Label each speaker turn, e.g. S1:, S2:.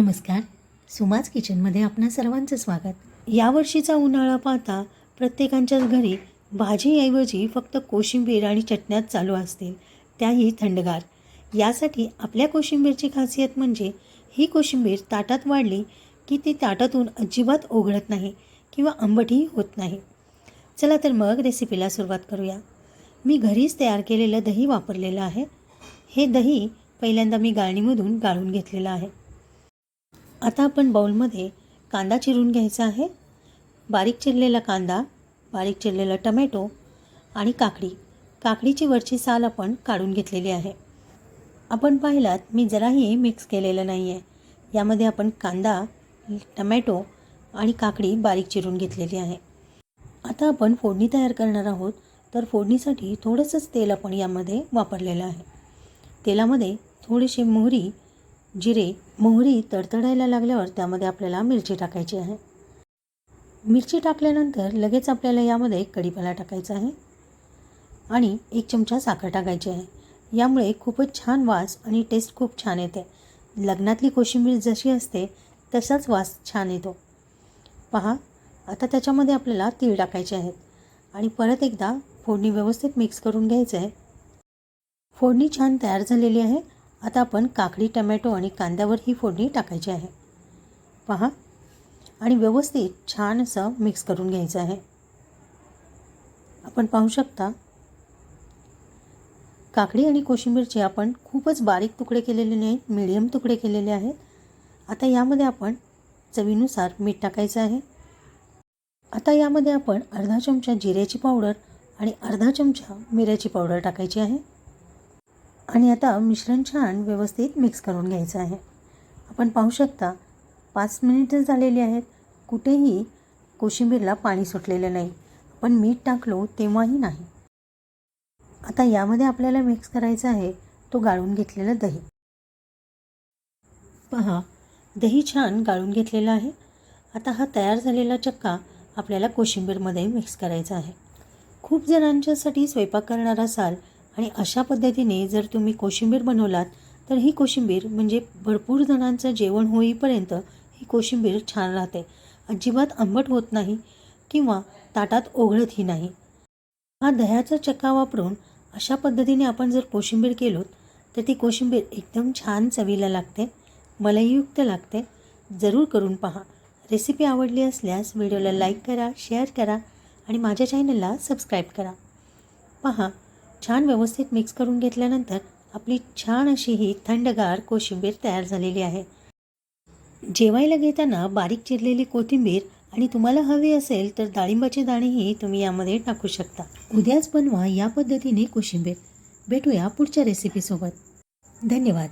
S1: नमस्कार. सुमाज किचनमध्ये आपणा सर्वांचं स्वागत. यावर्षीचा उन्हाळा पाहता प्रत्येकांच्याच घरी भाजीऐवजी फक्त कोशिंबीर आणि चटण्यात चालू असतील. त्याही थंडगार. यासाठी आपल्या कोशिंबीरची खासियत म्हणजे ही कोशिंबीर ताटात वाढली की ती ताटातून अजिबात ओघळत नाही किंवा आंबटही होत नाही. चला तर मग रेसिपीला सुरुवात करूया. मी घरीच तयार केलेलं दही वापरलेलं आहे. हे दही पहिल्यांदा मी गाळणीमधून गाळून घेतलेलं आहे. आता आपण बाउलमध्ये कांदा चिरून घ्यायचा आहे. बारीक चिरलेला कांदा बारीक चिरलेला टमॅटो आणि काकडी. काकडीची वरची साल आपण काढून घेतलेली आहे. आपण पाहिलात मी जराही मिक्स केलेलं नाही आहे यामध्ये आपण कांदा टमॅटो आणि काकडी बारीक चिरून घेतलेली आहे. आता आपण फोडणी तयार करणार आहोत तर फोडणीसाठी थोडंसंच तेल आपण यामध्ये वापरलेलं आहे. तेलामध्ये थोडीशी मोहरी जिरे मोहरी तडतडायला लागल्यावर त्यामध्ये आपल्याला मिरची टाकायची आहे. मिरची टाकल्यानंतर लगेच आपल्याला यामध्ये कढीपाला टाकायचा आहे आणि एक चमचा साखर टाकायची आहे. यामुळे खूपच छान वास आणि टेस्ट खूप छान येते. लग्नातली कोशिंबीर जशी असते तसाच वास छान येतो. पहा आता त्याच्यामध्ये आपल्याला तीळ टाकायचे आहेत आणि परत एकदा फोडणी व्यवस्थित मिक्स करून घ्यायचं आहे. फोडणी छान तयार झालेली आहे आता आपण काकडी टमॅटो आणि कांद्यावर ही फोडणी टाकायची आहे. पहा. आणि व्यवस्थित छान असं मिक्स करून घ्यायचं आहे. आपण पाहू शकता काकडी आणि कोशिंबीरचे आपण खूपच बारीक तुकडे केलेले नाहीत मीडियम तुकडे केलेले आहेत. आता यामध्ये आपण चवीनुसार मीठ टाकायचं आहे. आता यामध्ये आपण अर्धा चमचा जिऱ्याची पावडर आणि अर्धा चमचा मिऱ्याची पावडर टाकायची आहे. आणि आता मिश्रण छान व्यवस्थित मिक्स करून घ्यायचं आहे. आपण पाहू शकता पाच मिनिटं झालेली आहेत. कुठेही कोशिंबीरला पाणी सुटलेलं नाही. आपण मीठ टाकलो तेव्हाही नाही. आता यामध्ये आपल्याला मिक्स करायचं आहे तो गाळून घेतलेलं दही. पहा दही छान गाळून घेतलेला आहे. आता हा तयार झालेला चक्का आपल्याला कोशिंबीरमध्ये मिक्स करायचा आहे. खूप जणांच्यासाठी स्वयंपाक करणार असाल आणि अशा पद्धतीने जर तुम्ही कोशिंबीर बनवलात तर ही कोशिंबीर म्हणजे भरपूर जणांचं जेवण होईपर्यंत ही कोशिंबीर छान राहते. अजिबात आंबट होत नाही किंवा ताटात ओघळतही नाही. हा दह्याचा चक्का वापरून अशा पद्धतीने आपण जर कोशिंबीर केलोत तर ती कोशिंबीर एकदम छान चवीला लागते मलईयुक्त लागते. जरूर करून पहा. रेसिपी आवडली असल्यास व्हिडिओला लाईक करा शेअर करा आणि माझ्या चॅनलला सबस्क्राईब करा. पहा छान व्यवस्थित मिक्स करून घेतल्यानंतर आपली छान अशी ही थंडगार कोशिंबीर तयार झालेली आहे. जेवायला घेताना बारीक चिरलेली कोथिंबीर आणि तुम्हाला हवी असेल तर डाळिंबाचे दाणेही तुम्ही यामध्ये टाकू शकता. उद्याच बनवा या पद्धतीने कोशिंबीर. भेटूया पुढच्या रेसिपीसोबत धन्यवाद.